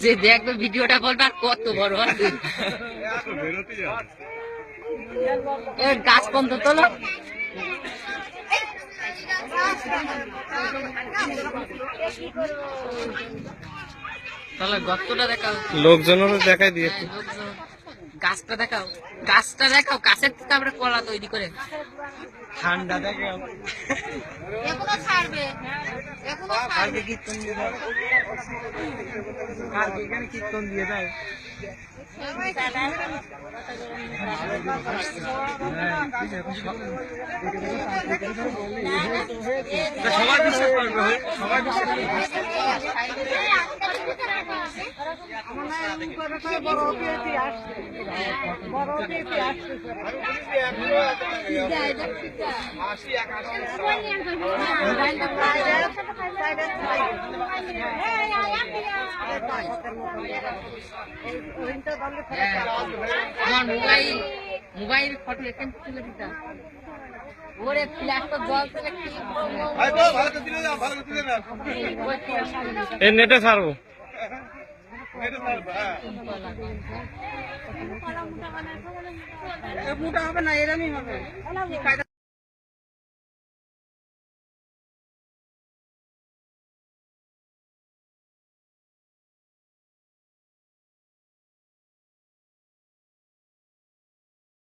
যে দেখবে ভিডিওটা বলবে আর কত বড় গাছ বন্ধ তোলো তাহলে গর্তটা দেখাও। লোকজনেরও দেখাই দিয়ে হ্যাঁ, গাছটা দেখাও। গাছটা দেখাও গাছের থেকে আমরা কলা তৈরি করে। ঠান্ডা দেখে এগুলো ছাড়বে। এগুলো ছাড়বে। কীর্তন দিয়ে দাও। কালকে এখানে কীর্তন দিয়ে দাও। সবাই বিশ্বাস করবে সবাই বিশ্বাস করবে আমার মোবাইল মোবাইল ফটো এখান তুলে দিতাম। ওরে ফ্ল্যাশটা জল থেকে কি ভাই তো ভালো করে দিলে ভালো করে দিলে না এই নেটে ছাড়বো। মোটা হবে না এরমই হবে।